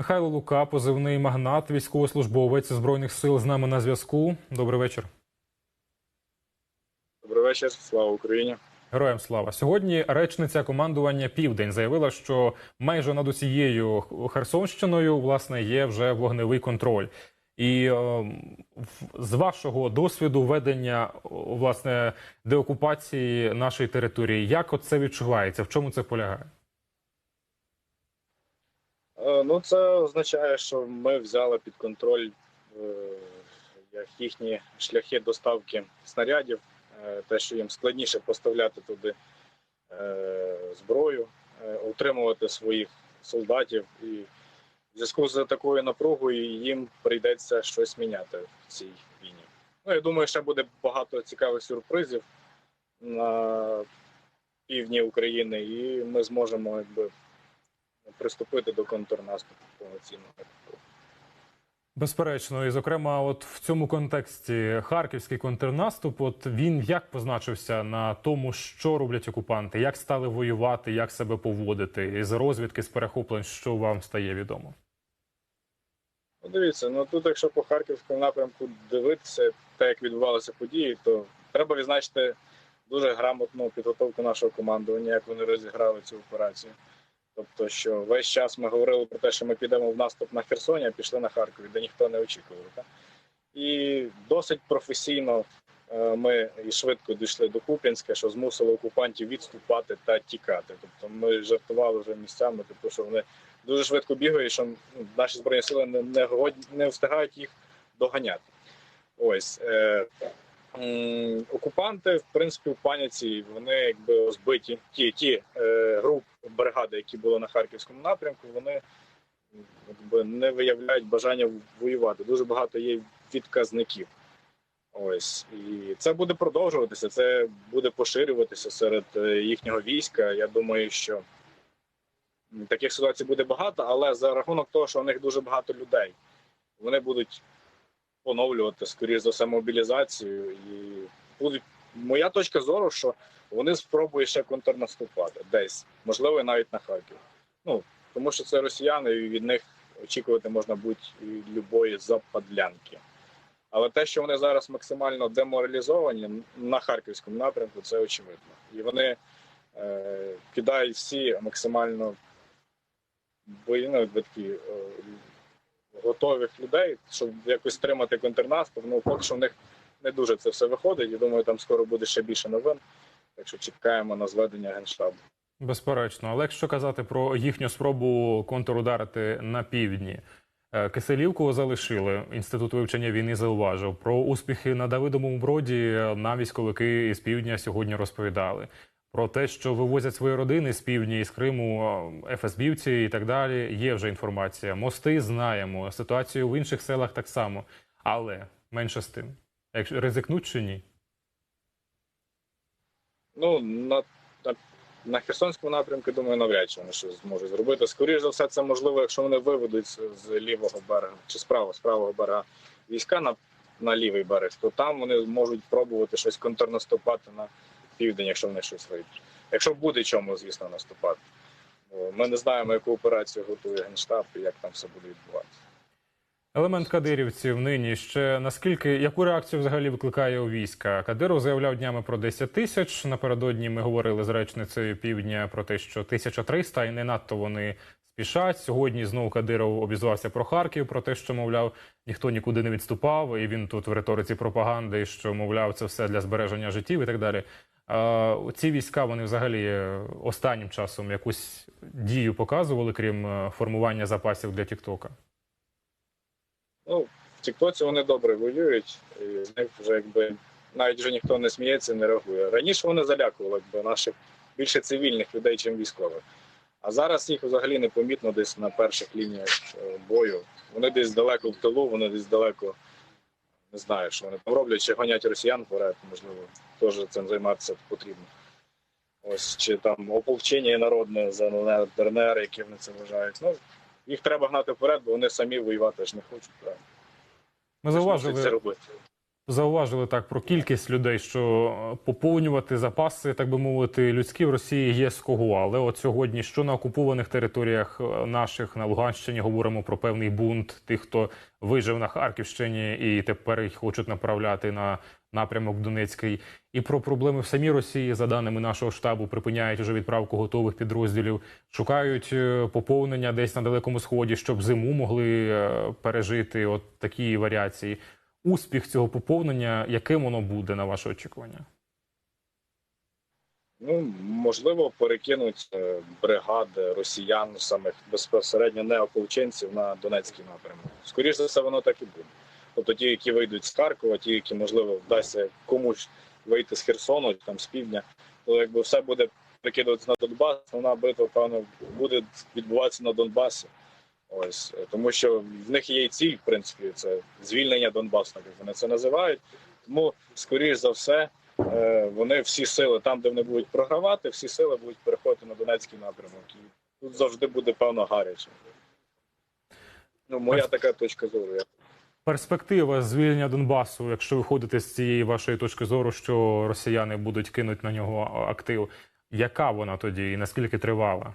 Михайло Лука, позивний магнат, військовослужбовець збройних сил з нами на зв'язку. Добрий вечір. Добрий вечір, слава Україні. Героям слава сьогодні. Речниця командування Південь заявила, що майже над усією Херсонщиною власне є вже вогневий контроль. І е, з вашого досвіду ведення власне деокупації нашої території, як це відчувається? В чому це полягає? Е, Ну, це означає, що ми взяли під контроль е, їхні шляхи доставки снарядів, е, те, що їм складніше поставляти туди зброю, утримувати своїх солдатів. І в зв'язку з такою напругою їм прийдеться щось міняти в цій війні. Ну, я думаю, ще буде багато цікавих сюрпризів на півдні України, і ми зможемо якби приступити до контрнаступу повноцінного. Безперечно, і зокрема, от в цьому контексті харківський контрнаступ, от він як позначився на тому, що роблять окупанти, як стали воювати, як себе поводити з розвідки, з перехоплень, що вам стає відомо? Ну, дивіться, ну тут, якщо по харківському напрямку дивитися, те, як відбувалися події, то треба відзначити дуже грамотну підготовку нашого командування, як вони розіграли цю операцію. Тобто, що весь час ми говорили про те, що ми підемо в наступ на Херсоні, а пішли на Харкові, де ніхто не очікував. Так? І досить професійно е, ми і швидко дійшли до Куп'янська, що змусило окупантів відступати та тікати. Тобто ми жартували вже місцями, тобто, що вони дуже швидко бігають, що ну, наші збройні сили не, не, не встигають їх доганяти. Ось е, окупанти, в принципі, в паніці вони якби збиті. Ті, ті е, груп бригади, які були на харківському напрямку, вони якби не виявляють бажання воювати. Дуже багато є відказників. Ось і це буде продовжуватися. Це буде поширюватися серед е, їхнього війська. Я думаю, що таких ситуацій буде багато, але за рахунок того, що у них дуже багато людей, вони будуть поновлювати, скоріш за все, мобілізацію. І будуть моя точка зору, що вони спробують ще контрнаступати десь, можливо, навіть на Харків. Ну тому що це росіяни, і від них очікувати можна будь-любої западлянки. Але те, що вони зараз максимально деморалізовані на харківському напрямку, це очевидно. І вони е, кидають всі максимально бої- ну, такі, е, готових людей, щоб якось стримати контрнаступ. Ну, поки що в них не дуже це все виходить. Я думаю, там скоро буде ще більше новин. Так що чекаємо на зведення генштабу. Безперечно, але якщо казати про їхню спробу контрударити на півдні. е, Киселівку залишили. Інститут вивчення війни зауважив про успіхи на Давидовому броді. е, Нам військовики із півдня сьогодні розповідали про те, що вивозять свої родини з півдня із Криму, ФСБівці і так далі. Є вже інформація. Мости знаємо. Ситуацію в інших селах так само, але менше з тим. Якщо ризикнуть чи ні? Ну на, на, на Херсонському напрямку, думаю, навряд чи вони щось зможуть зробити. Скоріше за все, це можливо, якщо вони виведуть з, з лівого берега чи з правого, з правого берега війська на, на лівий берег, то там вони можуть пробувати щось контрнаступати на південь, якщо вони щось вийдуть. Якщо буде чому, звісно, наступати. Ми не знаємо, яку операцію готує генштаб і як там все буде відбуватися. Елемент кадирівців нині ще наскільки яку реакцію взагалі викликає у війська? Кадиров заявляв днями про 10 тисяч. Напередодні ми говорили з речницею півдня про те, що 1300, і не надто вони спішать. Сьогодні знову Кадиров обізвався про Харків, про те, що мовляв ніхто нікуди не відступав, і він тут в риториці пропаганди, що мовляв це все для збереження життів і так далі. Ці війська вони взагалі е, останнім часом якусь дію показували, крім е, формування запасів для Тіктока. Ну, в Тіктоці вони добре воюють, і з них вже якби навіть вже ніхто не сміється, не реагує. Раніше вони залякували якби, наших більше цивільних людей, ніж військових. А зараз їх взагалі не помітно десь на перших лініях е, бою. Вони десь далеко в тилу, вони десь далеко не знаю, що вони там роблять, чи гонять росіян вперед, можливо, теж цим займатися потрібно. Ось чи там ополчення народне за ДНР, які вони це вважають. Ну, їх треба гнати вперед, бо вони самі воювати ж не хочуть. Правильно? Ми Мусять це зауважили робити. Зауважили так про кількість людей, що е, поповнювати запаси, так би мовити, людські в Росії є з кого. Але от сьогодні, що на окупованих територіях е, наших на Луганщині говоримо про певний бунт тих, хто вижив на Харківщині і тепер їх хочуть направляти на напрямок Донецький, і про проблеми в самій Росії, за даними нашого штабу, припиняють уже відправку готових підрозділів, шукають е, поповнення десь на далекому сході, щоб зиму могли пережити. От такі варіації. Успіх цього поповнення, яким воно буде на ваше очікування? Ну, можливо, перекинуть е, бригади росіян самих безпосередньо не ополченців на Донецький напрямок. Скоріше за все, воно так і буде. Тобто ті, які вийдуть з Харкова, ті, які можливо вдасться комусь вийти з Херсону, там з півдня, то якби все буде перекидуватися на Донбас, основна битва, певно, буде відбуватися на Донбасі. Ось тому, що в них є і ціль, в принципі, це звільнення Донбасу, як вони це називають. Тому, скоріш за все, е, вони всі сили там, де вони будуть програвати, всі сили будуть переходити на Донецький напрямок. І тут завжди буде певно гаряче. Ну, моя така точка зору. Перспектива звільнення Донбасу, якщо виходити з цієї вашої точки зору, що росіяни будуть кинути на нього актив, яка вона тоді і наскільки тривала?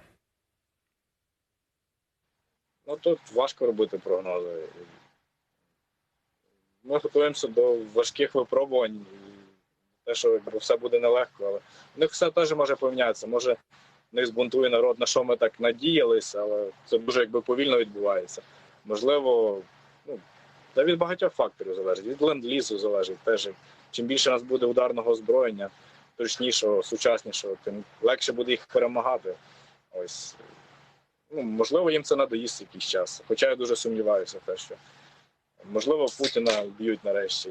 Ну тут важко робити прогнози. Ми готуємося до важких випробувань. Те, що якби, все буде нелегко, але в них все теж може помінятися. Може, в них збунтує народ, на що ми так надіялися, але це дуже якби повільно відбувається. Можливо, ну, та від багатьох факторів залежить. Від ленд-лізу залежить теж. Чим більше у нас буде ударного озброєння, точнішого, сучаснішого, тим легше буде їх перемагати. Ось ну, можливо, їм це надоїсть якийсь час. Хоча я дуже сумніваюся, те, що можливо Путіна вб'ють нарешті.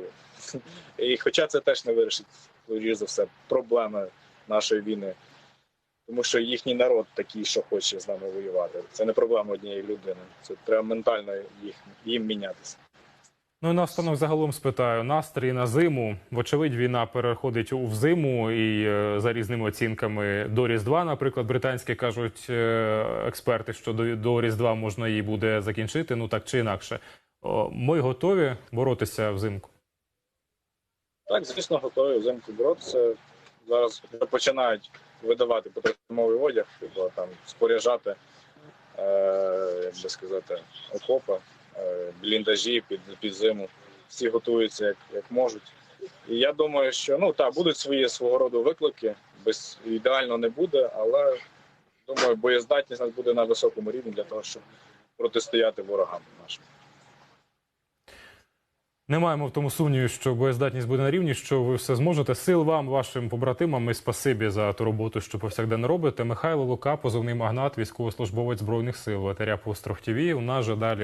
І хоча це теж не вирішить, скоріш за все, проблеми нашої війни. Тому що їхній народ такий, що хоче з нами воювати. Це не проблема однієї людини. Це треба ментально їх, їм мінятися. Ну і наостанок загалом спитаю настрій на зиму. Вочевидь, війна переходить у зиму, і е, за різними оцінками до Різдва, наприклад, британські кажуть е, експерти, що до, до Різдва можна її буде закінчити. Ну так чи інакше. Ми готові боротися взимку. Так, звісно, готові взимку боротися. Зараз починають видавати потребовий одяг, тобто там споряджати, е, як би сказати, окопи, е, бліндажі під, під зиму. Всі готуються як, як можуть. І я думаю, що ну так, будуть свої свого роду виклики. Без ідеально не буде, але думаю, боєздатність нас буде на високому рівні для того, щоб протистояти ворогам нашим. Не маємо в тому сумнівів, що боєздатність буде на рівні, що ви все зможете. Сил вам, вашим побратимам, і спасибі за ту роботу, що повсякденно робите. Михайло Лука, позовний магнат, військовослужбовець збройних сил, ветеря Остров ТВ. У нас же далі.